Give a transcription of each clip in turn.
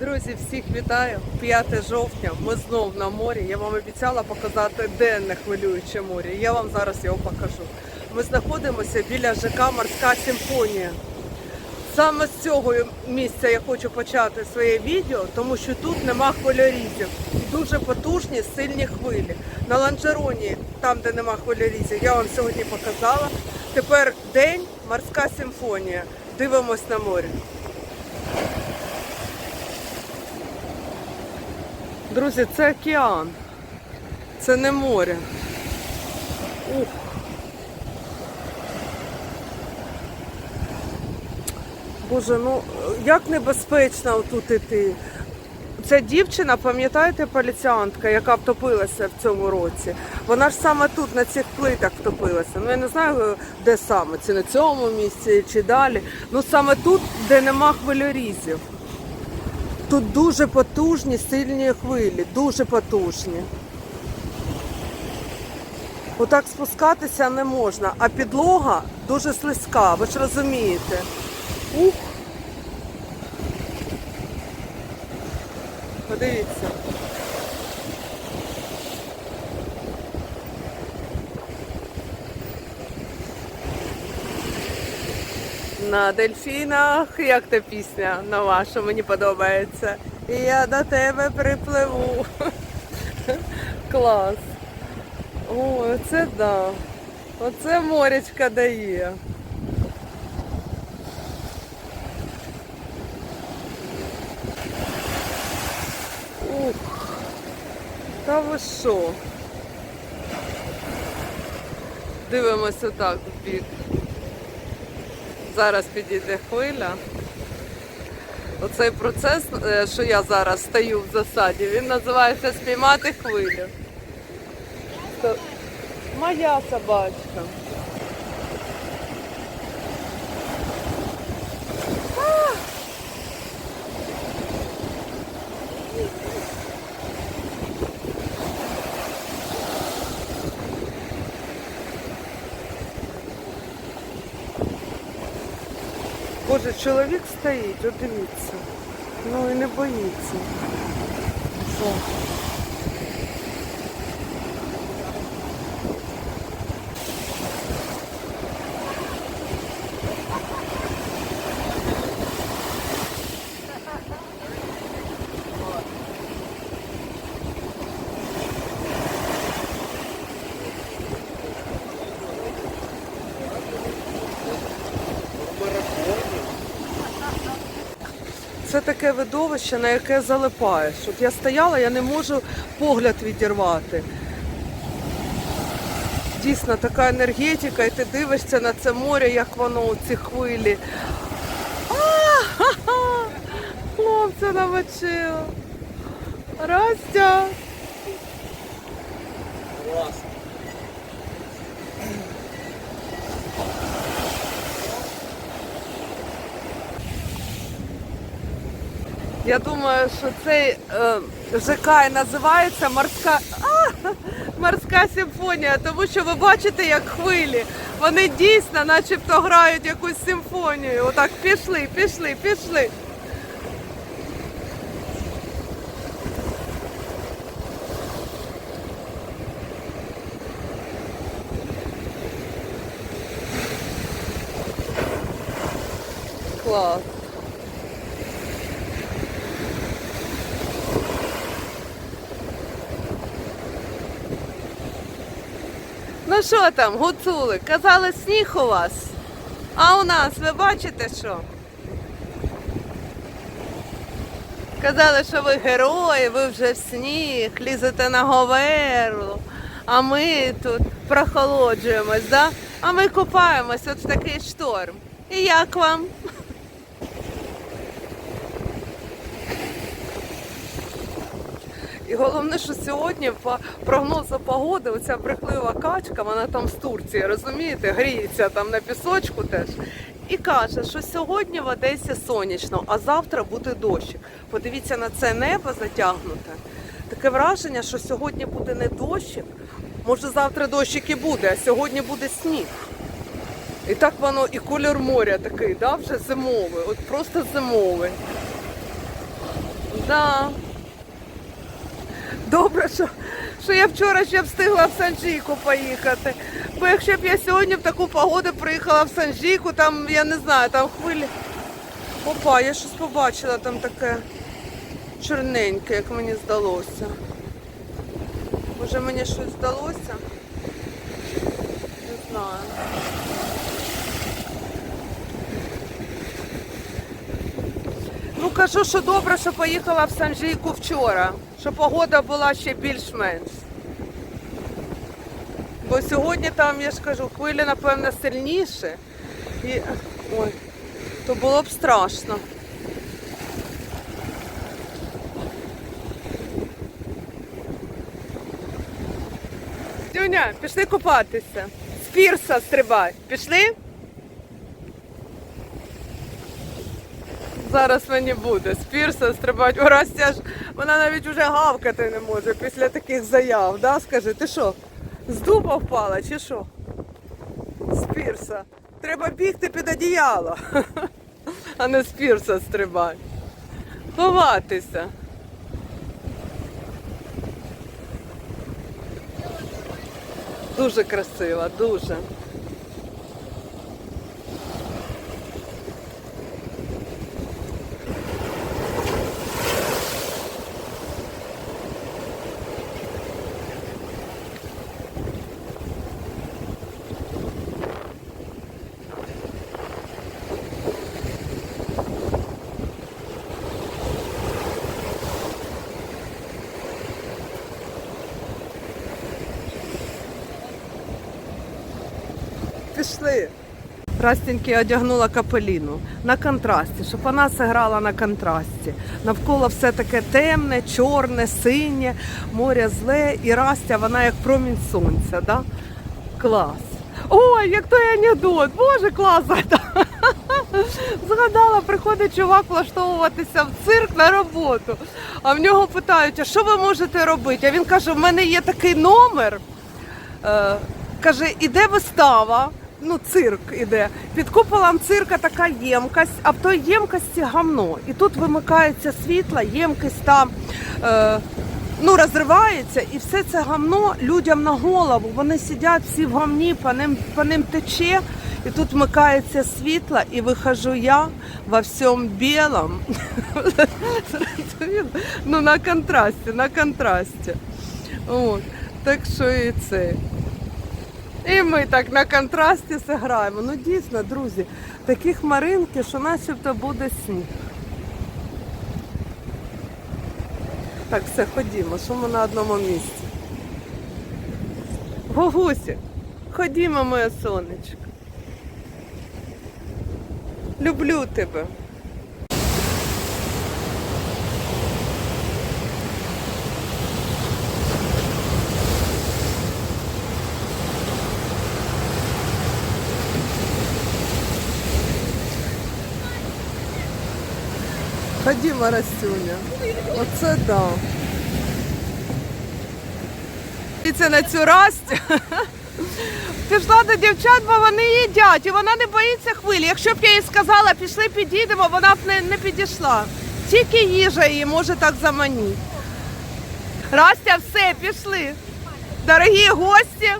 Друзі, всіх вітаю. 5 жовтня. Ми знов на морі. Я вам обіцяла показати денне хвилююче море. Я вам зараз його покажу. Ми знаходимося біля ЖК Морська симфонія. Саме з цього місця я хочу почати своє відео, тому що тут нема хвилярізів. Дуже потужні, сильні хвилі. На ланжероні, там де нема хвилярізів, я вам сьогодні показала. Тепер день морська симфонія. Дивимось на море. Друзі, це океан. Це не море. Ух. Боже, ну як небезпечно тут іти. Ця дівчина, пам'ятаєте, поліціантка, яка втопилася в цьому році. Вона ж саме тут, на цих плитах втопилася. Ну я не знаю, де саме, чи на цьому місці, чи далі. Ну саме тут, де нема хвильорізів. Тут дуже потужні, сильні хвилі, дуже потужні. Отак спускатися не можна, а підлога дуже слизька, ви ж розумієте. Ух. Подивіться. На дельфінах, як та пісня нова, що мені подобається. І я до тебе припливу. Клас. О, це да. Оце морячка дає. Ух. Та ви що? Дивимося так в бік. Зараз підійде хвиля. Оцей процес, е, що я зараз стою в засаді, він називається спіймати хвилю. То моя собачка. А! Боже, чоловік стоїть, от. Ну і не боїться. Що? Це таке видовище, на яке залипаєш. От я стояла, я не можу погляд відірвати. Дійсно, така енергетика, і ти дивишся на це море, як воно у ці хвилі. А-ха-ха! Хлопця намочила. Растя. Я думаю, що цей е, ЖК і називається морська, а, морська симфонія, тому що ви бачите, як хвилі. Вони дійсно начебто грають якусь симфонію. Отак пішли, пішли, пішли. Клас. Ну що там, гуцули? Казали, сніг у вас. А у нас, ви бачите що? Казали, що ви герої, ви вже в сніг, лізете на говерлу, а ми тут прохолоджуємось, да? а ми купаємось от в такий шторм. І як вам? І головне, що сьогодні по прогнозу погоди оця брехлива качка, вона там з Турції, розумієте, гріється там на пісочку теж. І каже, що сьогодні в Одесі сонячно, а завтра буде дощик. Подивіться на це небо затягнуте. Таке враження, що сьогодні буде не дощик. Може завтра дощик і буде, а сьогодні буде сніг. І так воно і колір моря такий, да, вже зимовий, от просто зимовий. Да. Добре, що, що я вчора ще встигла в Санжійку поїхати. Бо якщо б я сьогодні в таку погоду приїхала в Санжійку, там, я не знаю, там хвилі. Опа, я щось побачила там таке чорненьке, як мені здалося. Може мені щось здалося? Не знаю. Ну кажу, що добре, що поїхала в Санжійку вчора, що погода була ще більш-менш. Бо сьогодні там, я ж кажу, хвилі, напевно, сильніше. І ой, то було б страшно. Дюня, пішли купатися. З пірса стрибай. Пішли? Зараз мені буде. З пірса стрибати. Ж, вона навіть вже гавкати не може після таких заяв. Да? Скажи, ти що? З дуба впала чи що? З пірса. Треба бігти під одіяло, а не з пірса стрибати. Ховатися. Дуже красиво, дуже. Пішли. Растеньки одягнула капеліну на контрасті, щоб вона зіграла на контрасті. Навколо все таке темне, чорне, синє, море зле і Растя, вона як промінь сонця. Да? Клас. Ой, як той анекдот, боже, клас. Згадала, приходить чувак влаштовуватися в цирк на роботу. А в нього питають, а що ви можете робити? А він каже: в мене є такий номер. Е, каже, іде вистава, ну цирк іде. Під куполом цирка така ємкость, а в той ємкості гамно. І тут вимикається світло, ємкость там е, ну, розривається, і все це гамно людям на голову. Вони сидять всі в гамні, по ним, по ним тече. І тут вмикається світло, і вихожу я во всьому білому. ну, на контрасті, на контрасті. От. Так що і це. І ми так на контрасті зіграємо. Ну дійсно, друзі, такі хмаринки, що начебто буде сніг. Так, все, ходімо, що ми на одному місці. Гогусі, ходімо, моє сонечко. Люблю тебе. Ходімо, Растюня. Оце да. І це на цю Растю. Пішла до дівчат, бо вони їдять, і вона не боїться хвилі. Якщо б я їй сказала, пішли підійдемо, вона б не, не підійшла. Тільки їжа її може так заманити. Растя, все, пішли. Дорогі гості.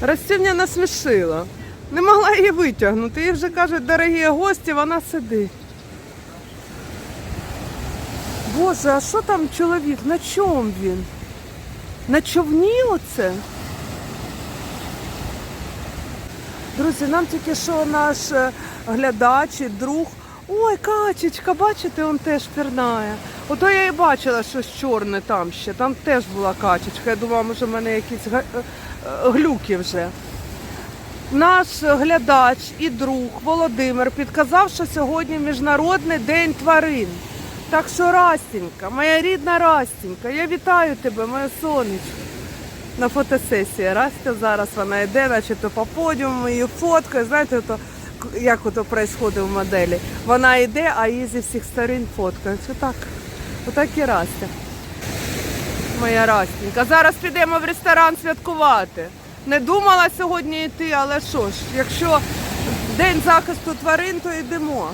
Растюня насмішила. Не могла її витягнути. Їй вже кажуть, дорогі гості, вона сидить. Боже, а що там чоловік? На чому він? На човні оце? Друзі, нам тільки що наш е, глядач і друг. Ой, качечка, бачите, он теж пірнає. Ото я і бачила щось чорне там ще. Там теж була качечка. Я думала, може в мене якісь е, е, глюки вже. Наш глядач і друг Володимир підказав, що сьогодні Міжнародний день тварин. Так що Растінька, моя рідна Растінька, я вітаю тебе, моє сонечко. На фотосесії. Растя зараз вона йде, начебто по подіуму, її фоткає. Знаєте, то, як ото відбувається в моделі. Вона йде, а її зі всіх сторін фоткають. Отак. Отак і Растя. Моя Растінька. Зараз підемо в ресторан святкувати. Не думала сьогодні йти, але що ж, якщо день захисту тварин, то йдемо.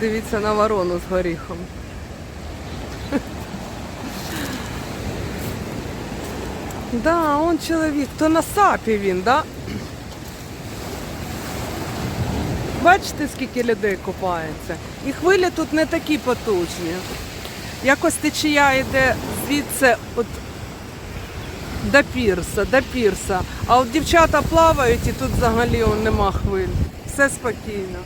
Подивіться на ворону з горіхом. Да, он чоловік, то на сапі він, да? Бачите, скільки людей купається. І хвилі тут не такі потужні. Якось течія йде звідси от до пірса, до пірса. А от дівчата плавають і тут взагалі нема хвиль. Все спокійно.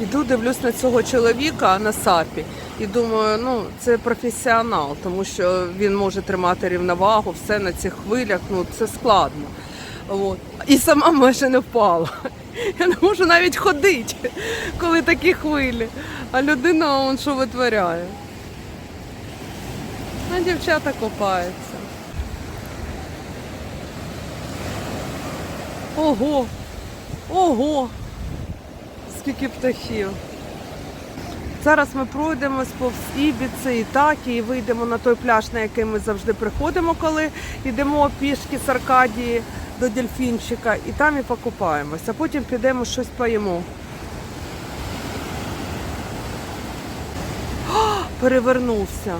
Іду, дивлюсь на цього чоловіка на сапі і думаю, ну це професіонал, тому що він може тримати рівновагу, все на цих хвилях, ну це складно. От. І сама майже не впала. Я не можу навіть ходити, коли такі хвилі. А людина он що витворяє. А дівчата копаються. Ого! Ого! Скільки птахів. Зараз ми пройдемось повз Ібіці, Ітакі і вийдемо на той пляж, на який ми завжди приходимо, коли йдемо пішки з Аркадії до дельфінчика, і там і покупаємось, а потім підемо щось поїмо. О, перевернувся.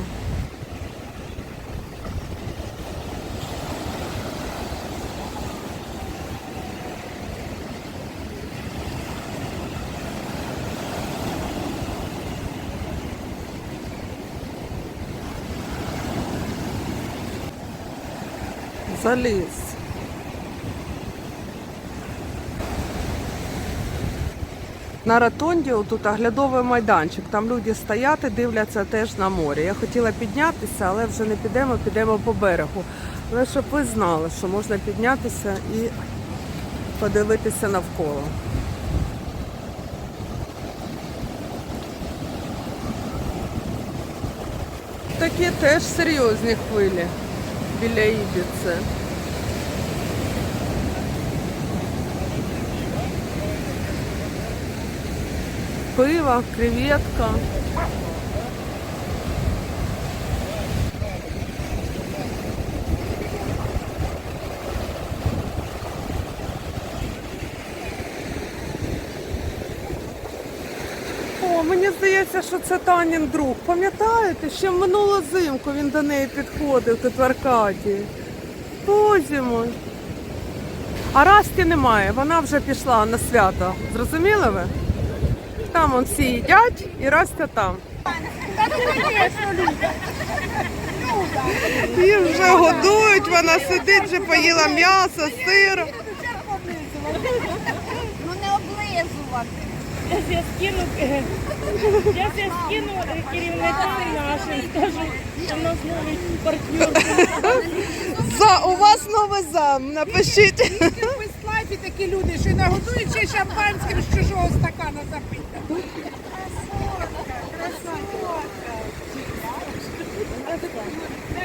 Заліз. На ротонді тут оглядовий майданчик. Там люди стоять дивляться теж на море. Я хотіла піднятися, але вже не підемо, підемо по берегу. Але щоб ви знали, що можна піднятися і подивитися навколо. Такі теж серйозні хвилі біля Ібіце. Пиво, креветка. Мені здається, що це Танін друг. Пам'ятаєте, ще в минулу зимку він до неї підходив тут в Аркадії. Боже мой. А Расті немає, вона вже пішла на свято. Зрозуміли ви? Там он всі їдять і Растя там. Її вже годують, вона сидить, вже поїла м'ясо, сир. Ну не облизувати. Зараз я скину, зараз я скину е, керівникам нашим, скажу, що в нас новий партнер. За, у вас новий зам, напишіть. Ви слабі такі люди, що нагодують ще шампанським з чужого стакана запити.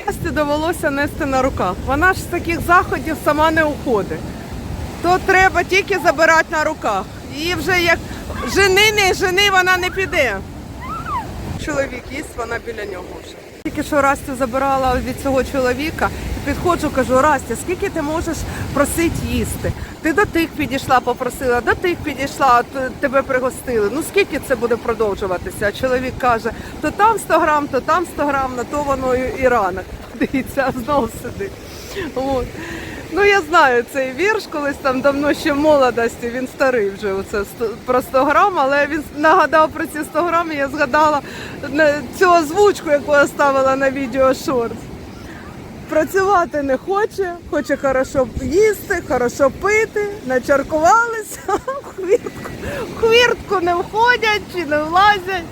Насті довелося нести на руках. Вона ж з таких заходів сама не уходить. То треба тільки забирати на руках. Її вже як жени, не жени, вона не піде. Чоловік їсть, вона біля нього вже. Тільки що Растю забирала від цього чоловіка підходжу, кажу, Растя, скільки ти можеш просити їсти? Ти до тих підійшла, попросила, до тих підійшла, т- тебе пригостили. Ну скільки це буде продовжуватися? А чоловік каже, то там 100 грам, то там 100 грам, на то воно і ранок. Дивіться, знову сидить. Ну я знаю цей вірш, колись там давно ще в молодості, він старий вже оце про 100 грам, але він нагадав про ці 100 грам, і я згадала на цю озвучку, яку я ставила на відео шорт. Працювати не хоче, хоче хорошо їсти, хорошо пити, начаркувалися, хвіртку, хвіртку не входять чи не влазять.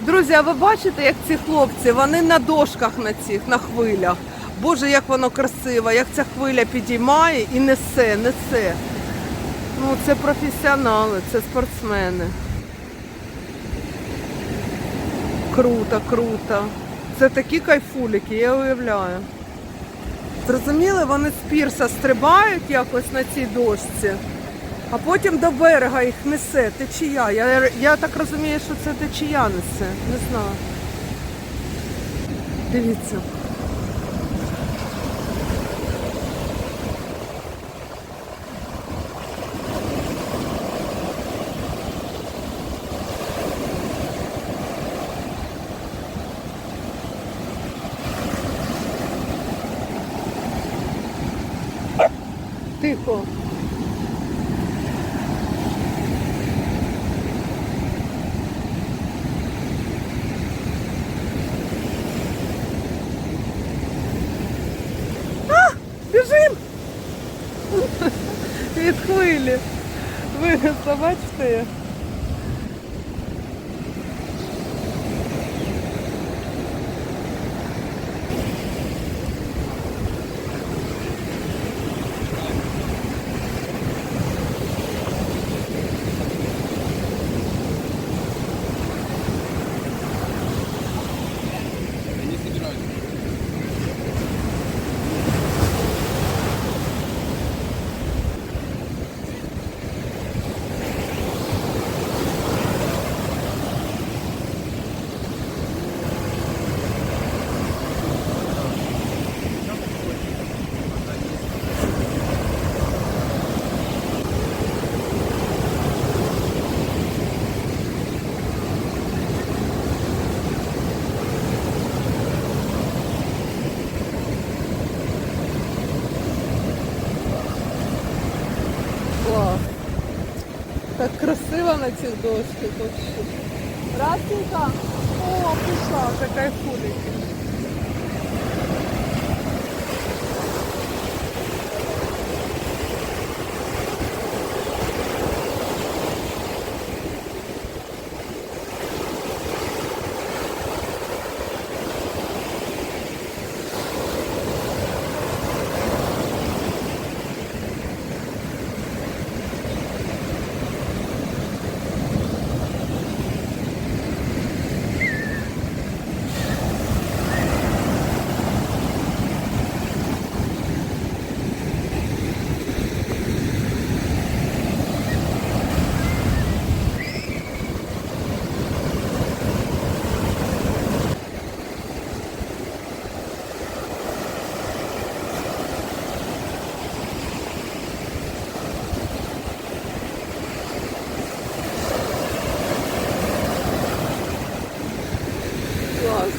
Друзі, а ви бачите, як ці хлопці, вони на дошках на цих, на хвилях. Боже, як воно красиво, як ця хвиля підіймає і несе, несе. Ну, це професіонали, це спортсмени. Круто, круто. Це такі кайфуліки, я уявляю. Зрозуміли, вони з пірса стрибають якось на цій дошці, а потім до берега їх несе. Течія. Я, я так розумію, що це течія несе. Не знаю. Дивіться. Тихо. А, біжим! Від хвилі. Винесла, бачите? Клас. Так красиво на цих дошках вообще. Красенька. О, пішла, така кайфує. Клас.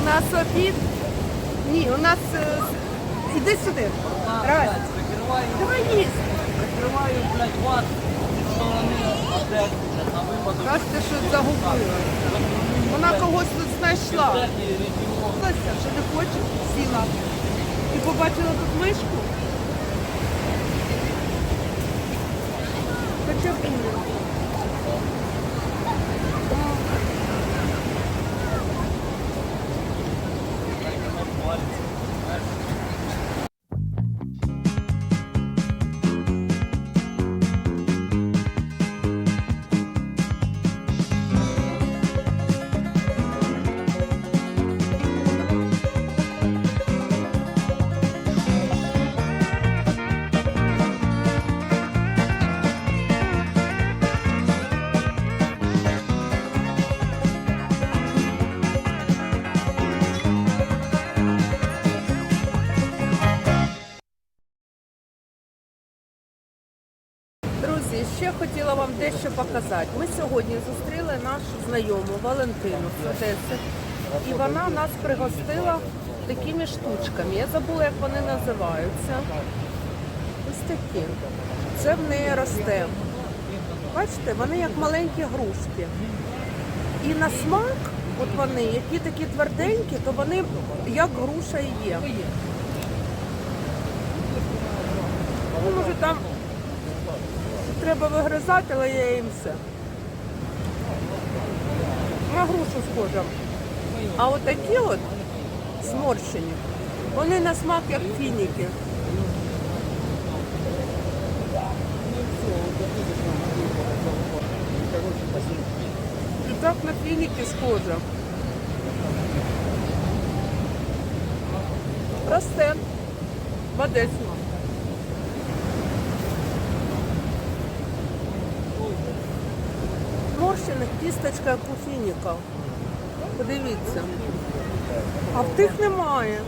У нас обід. Ні, у нас. е, з- Іди сюди. Давай. Давай їсти. Закриваю, блядь, вас, що вони одержують на випадок Кажете, що загубила. Вона когось знайшла. технії що не хочеш, сіла. І побачила тут мишку. Хоча б ще хотіла вам дещо показати. Ми сьогодні зустріли нашу знайому Валентину з Одеси, і вона нас пригостила такими штучками. Я забула, як вони називаються. Ось такі. Це в неї росте. Бачите, вони як маленькі грушки. І на смак, от вони, які такі тверденькі, то вони як груша і є. Ну, може там треба вигризати, але я їм все. На грушу схожа. А отакі от сморщені, вони на смак як фініки. І так на фініки схожа. Росте. В Одесі. Кісточка як у фініка. Подивіться. А в тих немає.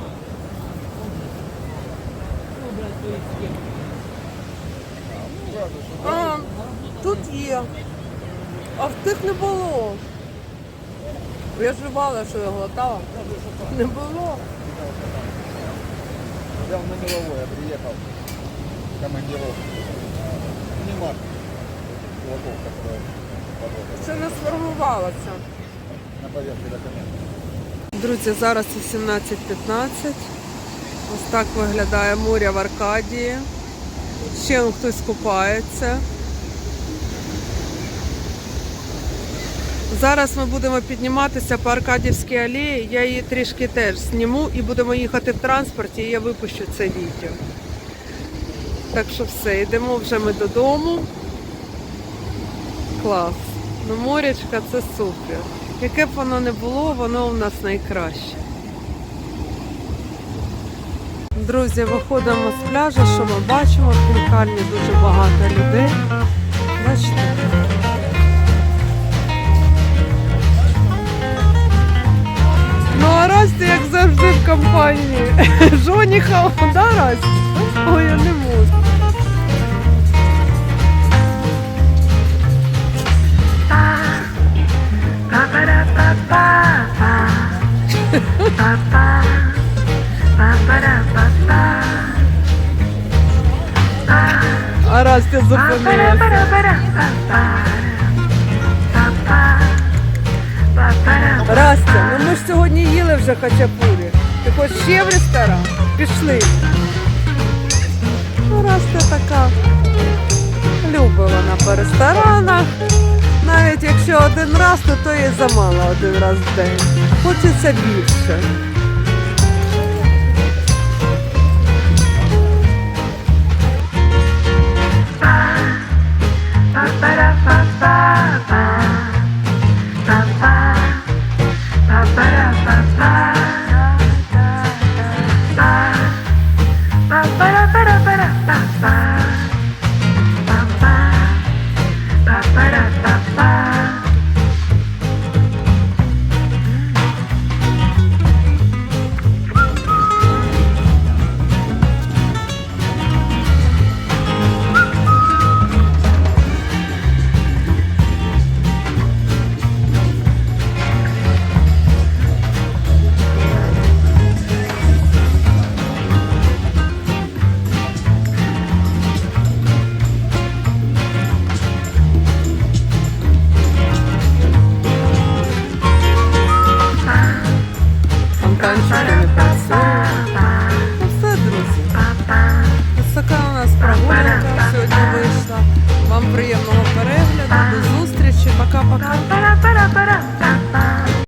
А, тут є. А в тих не було. Я жувала, що я глотала. Не було. Я на мировое приехал. Командировку. Снимать кулаков, которые Ще не сформувалося. Друзі, зараз 18.15. Ось так виглядає море в Аркадії. Ще хтось купається. Зараз ми будемо підніматися по Аркадівській алеї. Я її трішки теж зніму і будемо їхати в транспорті, і я випущу це відео. Так що все, йдемо вже ми додому. Клас. Ну, морячка це супер. Яке б воно не було, воно у нас найкраще. Друзі, виходимо з пляжу, що ми бачимо, в хінкальні дуже багато людей. Бачите? Ну, а Расті, як завжди в компанії. Жоніха, да, Расті? Ой, я не можу. А Расті зупинилася. Растя, ну ми ж сьогодні їли вже хачапурі. Ти хочеш ще в ресторан? Пішли. Ну, Растя така. Любить вона по ресторанах. Навіть якщо один раз, то то є замало один раз в день. Хочеться більше.